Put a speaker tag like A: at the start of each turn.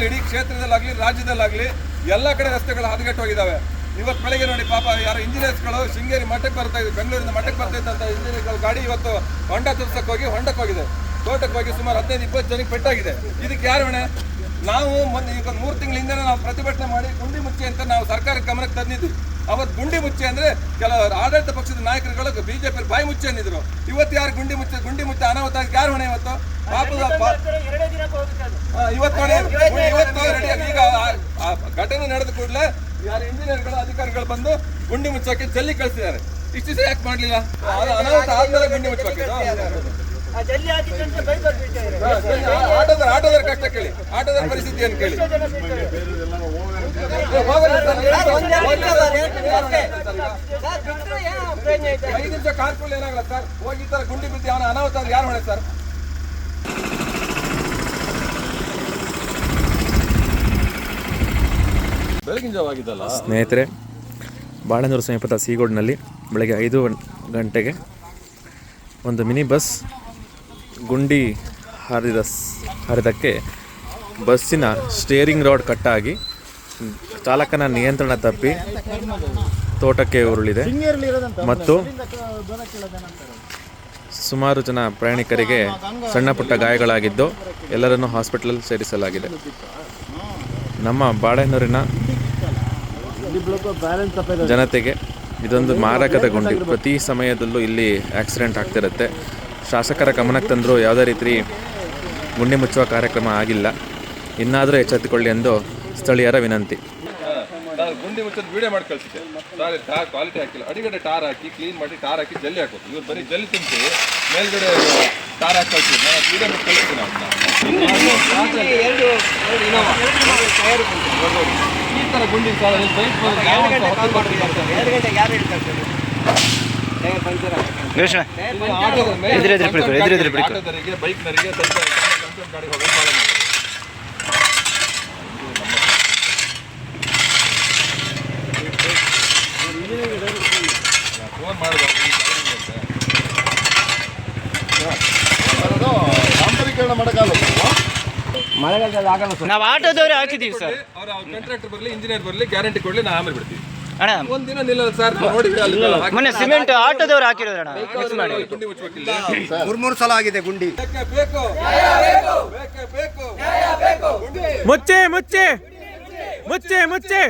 A: ತಾಲೂಕಿನಲ್ಲಿ ಇಡೀ ಕ್ಷೇತ್ರದಲ್ಲಾಗಲಿ, ರಾಜ್ಯದಲ್ಲಾಗ್ಲಿ ಎಲ್ಲ ಕಡೆ ರಸ್ತೆಗಳು ಹದಗೆಟ್ಟು ಹೋಗಿದ್ದಾವೆ ಇವತ್ತು ಬೆಳಗ್ಗೆ ನೋಡಿ ಪಾಪ ಯಾರು ಇಂಜಿನಿಯರ್ಸ್ಗಳು ಶೃಂಗೇರಿ ಮಠಕ್ಕೆ ಬರ್ತಾ ಇದ್ದಾರೆ ಬೆಂಗಳೂರಿಂದ ಮಠಕ್ಕೆ ಬರ್ತಾ ಇದ್ದಂಥ ಇಂಜಿನಿಯರ್ಗಳು ಗಾಡಿ ಇವತ್ತು ಹೊಂಡ ತುರ್ಸಕ್ಕೆ ಹೋಗಿ ಹೊಂಡಕ್ಕೆ ಹೋಗಿದೆ ತೋಟಕ್ಕೆ ಹೋಗಿ ಸುಮಾರು ಹದಿನೈದು, ಇಪ್ಪತ್ತು ಜನಕ್ಕೆ ಪೆಟ್ಟಾಗಿದೆ. ಇದಕ್ಕೆ ಯಾರು ಹೊಣೆ? ನಾವು ಮೊನ್ನೆ ಈಗ ಮೂರು ತಿಂಗಳ ಹಿಂದೆ ನಾವು ಪ್ರತಿಭಟನೆ ಮಾಡಿ ಗುಂಡಿ ಮುಚ್ಚಿ ಅಂತ ನಾವು ಸರ್ಕಾರಕ್ಕೆ ಗಮನಕ್ಕೆ ತಂದಿದ್ವಿ ಅವತ್ತು ಗುಂಡಿ ಮುಚ್ಚಿ ಅಂದ್ರೆ ಕೆಲವು ಆಡಳಿತ ಪಕ್ಷದ ನಾಯಕರುಗಳು ಬಿಜೆಪಿ ಬಾಯಿ ಮುಚ್ಚಿ ಅಂದಿದ್ರು. ಇವತ್ತು ಯಾರು ಗುಂಡಿ ಮುಚ್ಚ ಗುಂಡಿ ಮುಚ್ಚಿ ಅನಾಹುತ ಆಗಿ ಯಾರು ಹೊಣೆ ಇವತ್ತು? ಇವತ್ತು ನೋಡಿ ಇವತ್ತು ಈಗ ಘಟನೆ ನಡೆದ ಕೂಡಲೇ ಯಾರು ಇಂಜಿನಿಯರ್ಗಳು ಅಧಿಕಾರಿಗಳು ಬಂದು ಗುಂಡಿ ಮುಚ್ಚಕ್ಕೆ ಜಲ್ಲಿ ಕಳಿಸಿದ್ದಾರೆ. ಇಷ್ಟು ಯಾಕೆ ಮಾಡ್ಲಿಲ್ಲ? ಅನಾಹುತ ಆದ್ಮೇಲೆ ಗುಂಡಿ ಮುಚ್ಚಬೇಕಿತ್ತು ಆಟೋದರ ಆಟೋದರ ಕಷ್ಟ ಕೇಳಿ. ಆಟೋದರ ಪರಿಸ್ಥಿತಿ ಏನು ಕೇಳಿ ಐದು ನಿಮಿಷ ಕಾರ್ಕುಲ್ ಏನಾಗಲ್ಲ ಸರ್? ಹೋಗಿ ತರ ಗುಂಡಿ ಬಿದ್ದು ಅವನ ಅನಾಹುತ ಅಂದ್ರೆ ಯಾರು ಹೊಣೆ ಸರ್? ಬೆಳಗಿನ ಜಾವ ಆಗಿದ್ದಲ್ಲ?
B: ಸ್ನೇಹಿತರೆ ಬಾಳೆಂದೂರು ಸಮೀಪದ ಸೀಗೋಡ್ನಲ್ಲಿ ಬೆಳಗ್ಗೆ ಐದು ಗಂಟೆಗೆ ಒಂದು ಮಿನಿ ಬಸ್ ಗುಂಡಿ ಹರಿದ ಹರಿದಕ್ಕೆ ಬಸ್ಸಿನ ಸ್ಟೇರಿಂಗ್ ರಾಡ್ ಕಟ್ಟಾಗಿ ಚಾಲಕನ ನಿಯಂತ್ರಣ ತಪ್ಪಿ ತೋಟಕ್ಕೆ ಉರುಳಿದೆ. ಮತ್ತು ಸುಮಾರು ಜನ ಪ್ರಯಾಣಿಕರಿಗೆ ಸಣ್ಣ ಪುಟ್ಟ ಗಾಯಗಳಾಗಿದ್ದು ಎಲ್ಲರನ್ನೂ ಹಾಸ್ಪಿಟಲ್ ಸೇರಿಸಲಾಗಿದೆ. ನಮ್ಮ ಬಾಳೆನೂರಿನ ಜನತೆಗೆ ಇದೊಂದು ಮಾರಕದ ಗುಂಡಿ. ಪ್ರತಿ ಸಮಯದಲ್ಲೂ ಇಲ್ಲಿ ಆಕ್ಸಿಡೆಂಟ್ ಆಗ್ತಿರುತ್ತೆ. ಶಾಸಕರ ಗಮನಕ್ಕೆ ತಂದರೂ ಯಾವುದೇ ರೀತಿ ಗುಂಡಿ ಮುಚ್ಚುವ ಕಾರ್ಯಕ್ರಮ ಆಗಿಲ್ಲ. ಇನ್ನಾದರೂ ಎಚ್ಚೆತ್ತುಕೊಳ್ಳಿ ಎಂದು ಸ್ಥಳೀಯರ ವಿನಂತಿ.
A: ಗುಂಡಿ ಮುಚ್ಚೋದು ವಿಡಿಯೋ ಮಾಡಿ ಕಳಿಸಿದ್ದೆ. ಸಾರಿ ಟಾರ್ ಕ್ವಾಲಿಟಿ ಹಾಕಿಲ್ಲ. ಅಡಿಗಡೆ ಟಾರ್ ಹಾಕಿ ಕ್ಲೀನ್ ಮಾಡಿ ಟಾರ್ ಹಾಕಿ ಜಲ್ಲಿ ಹಾಕೋದು. ಇವ್ರು ಬರೀ ಜಲ್ಲಿ ತುಂಬಿ ಮೇಲ್ಗಡೆ ಟಾರ್ ಹಾಕಿ ಕಳ್ಸಿದ್ರು. ನಾನು ವಿಡಿಯೋ ಮಾಡಿ ಕಳಿಸ್ತೀನಿ ಈ ಥರ ಗುಂಡಿ ಸಾಲ ಬೈಕ್
B: ಎದುರು ಎದುರು ಎದುರು ಎದುರು
A: ಬೈಕ್ನವರಿಗೆ ಗಾಡಿ ಹೋಗಿ ಫಾಲೋ ಮಾಡಿ ಫೋನ್
C: ಮಾಡಕ್ಕಾಗಲ್ಲ
D: ಮಳೆಗಾಲದಲ್ಲಿ ಆಗಲ್ಲ
E: ನಾವು ಆಟೋದವ್ರೆ ಹಾಕಿದೀವಿ ಸರ್.
A: ಅವ್ರ ಕಾಂಟ್ರಾಕ್ಟರ್ ಬರಲಿ ಇಂಜಿನಿಯರ್ ಬರಲಿ ಗ್ಯಾರಂಟಿ ಕೊಡಲಿ ನಾ ಆಮೇಲೆ ಬಿಡ್ತೀವಿ.
E: ಅಣ್ಣ
A: ಒಂದಿನ ನಿಲ್ಲಲ್ಲ ಸರ್ ನೋಡಿ ಅಲ್ಲಿ
E: ಮೊನ್ನೆ ಸಿಮೆಂಟ್ ಆಟೋದವ್ರು ಹಾಕಿರೋದು ಅಣ್ಣ ಮಿಕ್ಸ್ ಮಾಡಿ
A: ಗುಂಡಿ ಮುಚ್ಚಬೇಕಿಲ್ಲ
C: ಮೂರ್ ಮೂರು ಸಲ ಆಗಿದೆ ಗುಂಡಿ.
A: ಬೇಕೇ ಬೇಕು. ಬೇಕೇ ಬೇಕು. ಗುಂಡಿ.
B: ಮುಚ್ಚೆ ಮುಚ್ಚೆ. ಮುಚ್ಚೆ ಮುಚ್ಚೆ.